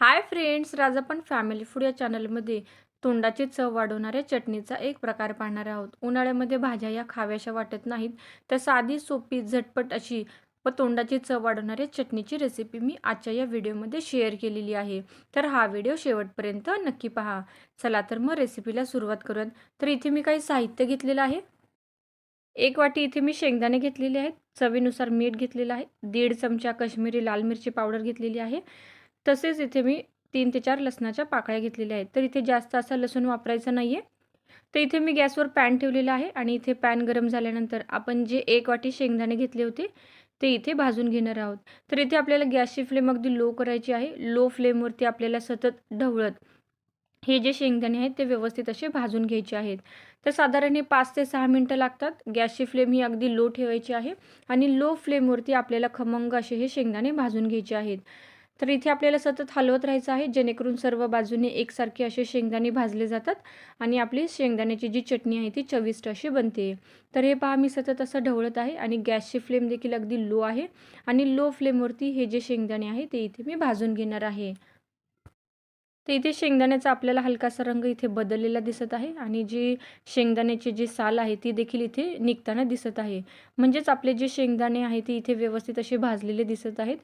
हाय friends राजापण family food या चॅनलमध्ये तोंडाची चव वाढवणाऱ्या चटणीचा एक प्रकार पाहणार आहोत. उन्हाळ्यामध्ये भाज्या या खाव्याशा वाटत नाहीत तर साधी सोपी झटपट अशी व तोंडाची चव वाढवणाऱ्या चटणीची रेसिपी मी आजच्या या व्हिडिओमध्ये शेअर केलेली आहे. तर हा व्हिडिओ शेवटपर्यंत नक्की पहा. चला तर मग रेसिपीला सुरुवात करूयात. तर इथे मी काही साहित्य घेतलेलं आहे. एक वाटी इथे मी शेंगदाणे घेतलेले आहेत. चवीनुसार मीठ घेतलेलं आहे. दीड चमचा कश्मीरी लाल मिरची पावडर घेतलेली आहे. तसेच इथे मी तीन ते चार लसणाच्या पाकळ्या घेतलेल्या आहेत. तर इथे जास्त असा लसूण वापरायचा नाही आहे तर इथे मी गॅसवर पॅन ठेवलेला आहे आणि इथे पॅन गरम झाल्यानंतर आपण जे एक वाटी शेंगदाणे घेतले होते ते इथे भाजून घेणार आहोत. तर इथे आपल्याला गॅसची फ्लेम अगदी लो करायची आहे. लो फ्लेमवरती आपल्याला सतत ढवळत हे जे शेंगदाणे आहेत ते व्यवस्थित असे भाजून घ्यायचे आहेत. तर साधारण हे पाच ते सहा मिनटं लागतात. गॅसची फ्लेम ही अगदी लो ठेवायची आहे आणि लो फ्लेमवरती आपल्याला खमंग असे हे शेंगदाणे भाजून घ्यायचे आहेत. तर इथे आपल्याला सतत हलवत राहायचं आहे जेणेकरून सर्व बाजूने एकसारखे असे शेंगदाणे भाजले जातात आणि आपली शेंगदाण्याची जी चटणी आहे ती चविष्ट अशी बनते. तर हे पहा मी सतत असं ढवळत आहे आणि गॅसची फ्लेम देखील अगदी लो आहे आणि लो फ्लेमवरती हे जे शेंगदाणे आहे ते इथे मी भाजून घेणार आहे. तर इथे शेंगदाण्याचा आपल्याला हलकासा रंग इथे बदललेला दिसत आहे आणि जी शेंगदाण्याची जी साल आहे ती देखील इथे निघताना दिसत आहे. म्हणजेच आपले जे शेंगदाणे आहे ते इथे व्यवस्थित असे भाजलेले दिसत आहेत.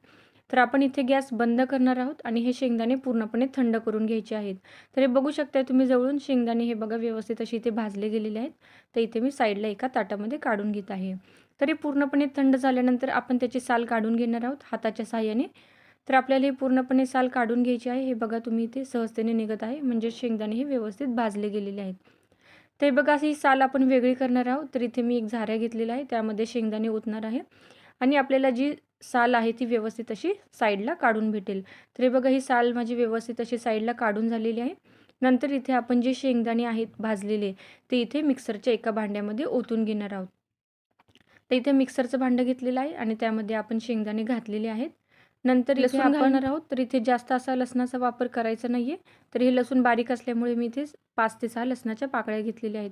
तर आपण इथे गॅस बंद करणार आहोत आणि हे शेंगदाणे पूर्णपणे थंड करून घ्यायचे आहेत. तर हे बघू शकताय तुम्ही जवळून शेंगदाणे हे बघा व्यवस्थित असे इथे भाजले गेलेले आहेत. तर इथे मी साईडला एका ताटामध्ये काढून घेत आहे. तरी पूर्णपणे थंड झाल्यानंतर आपण त्याची साल काढून घेणार आहोत हाताच्या साह्याने. तर आपल्याला हे पूर्णपणे साल काढून घ्यायची आहे. हे बघा तुम्ही इथे सहजतेने निघत आहे. म्हणजे शेंगदाणे हे व्यवस्थित भाजले गेलेले आहेत. ते बघा ही साल आपण वेगळी करणार आहोत. तर इथे मी एक झाऱ्या घेतलेला आहे. त्यामध्ये शेंगदाणे ओतणार आहे. आणि आपल्याला जी साल आहे ती व्यवस्थित अशी साईडला काढून भेटेल. तर हे बघा ही साल माझी व्यवस्थित अशी साईडला काढून झालेली आहे. नंतर इथे आपण जे शेंगदाणे आहेत भाजलेले ते इथे मिक्सरच्या एका भांड्यामध्ये ओतून घेणार आहोत. तर इथे मिक्सरचं भांडं घेतलेलं आहे आणि त्यामध्ये आपण शेंगदाणे घातलेले आहेत. नंतर लसूण घालणार आहोत? तर इथे जास्त असा लसणाचा वापर करायचा नाही आहे तर हे लसूण बारीक असल्यामुळे मी इथे पाच ते सहा लसणाच्या पाकळ्या घेतलेल्या आहेत.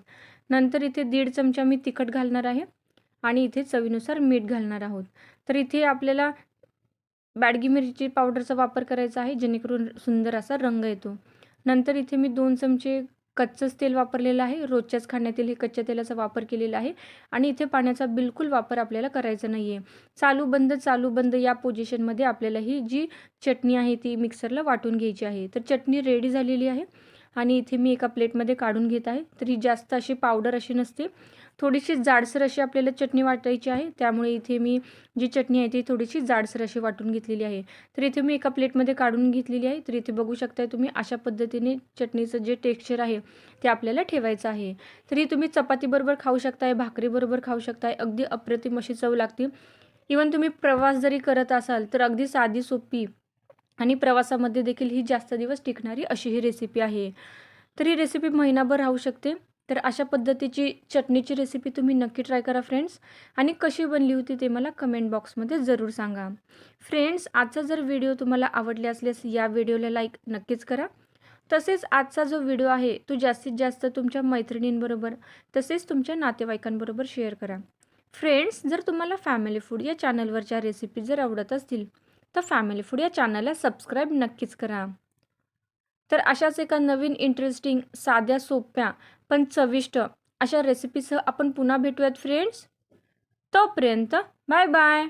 नंतर इथे दीड चमचा मी तिखट घालणार आहे. आणि इथे चवीनुसार मीठ घालणार आहोत. तर इथे आपल्याला बॅडगी मिरची पावडरचा वापर करायचा आहे जेणेकरून सुंदर असा रंग येतो. नंतर इथे मी दोन चमचे कच्चंच तेल वापरलेलं आहे. रोजच्याच खाण्यातील हे कच्च्या तेलाचा वापर केलेला आहे आणि इथे पाण्याचा बिलकुल वापर आपल्याला करायचा नाही आहे चालू बंद चालू बंद या पोझिशनमध्ये आपल्याला ही जी चटणी आहे ती मिक्सरला वाटून घ्यायची आहे. तर चटणी रेडी झालेली आहे आणि इथे मी एका प्लेटमध्ये काढून घेत आहे. तर ही जास्त अशी पावडर अशी नसते. थोडीशी जाडसर अशी आपल्याला चटणी वाटायची आहे. त्यामुळे इथे मी जी चटणी आहे ती थोडीशी जाडसर अशी वाटून घेतलेली आहे. तर इथे मी एका प्लेटमध्ये काढून घेतलेली आहे. तर इथे बघू शकताय तुम्ही अशा पद्धतीने चटणीचं जे टेक्स्चर आहे ते आपल्याला ठेवायचं आहे. तरी तुम्ही चपातीबरोबर खाऊ शकताय भाकरीबरोबर खाऊ शकताय अगदी अप्रतिम अशी चव लागते. इवन तुम्ही प्रवास जरी करत असाल तर अगदी साधी सोपी आणि प्रवासामध्ये देखील ही जास्त दिवस टिकणारी अशी ही रेसिपी आहे. तर ही रेसिपी महिनाभर राहू शकते. तर अशा पद्धतीची चटणीची रेसिपी तुम्ही नक्की ट्राय करा फ्रेंड्स आणि कशी बनली होती ते मला कमेंट बॉक्समध्ये जरूर सांगा. फ्रेंड्स आजचा जर व्हिडिओ तुम्हाला आवडले असल्यास या व्हिडिओला लाईक नक्कीच करा. तसेच आजचा जो व्हिडिओ आहे तो जास्तीत जास्त तुमच्या मैत्रिणींबरोबर तसेच तुमच्या नातेवाईकांबरोबर शेअर करा. फ्रेंड्स जर तुम्हाला फॅमिली फूड या चॅनलवरच्या रेसिपी जर आवडत असतील तर फॅमिली फूड या चॅनलला सबस्क्राईब नक्कीच करा. तर अशाच एका नवीन इंटरेस्टिंग साध्या सोप्या पण चविष्ट. अशा रेसिपीसह आपण पुन्हा भेटूयात फ्रेंड्स तोपर्यंत बाय बाय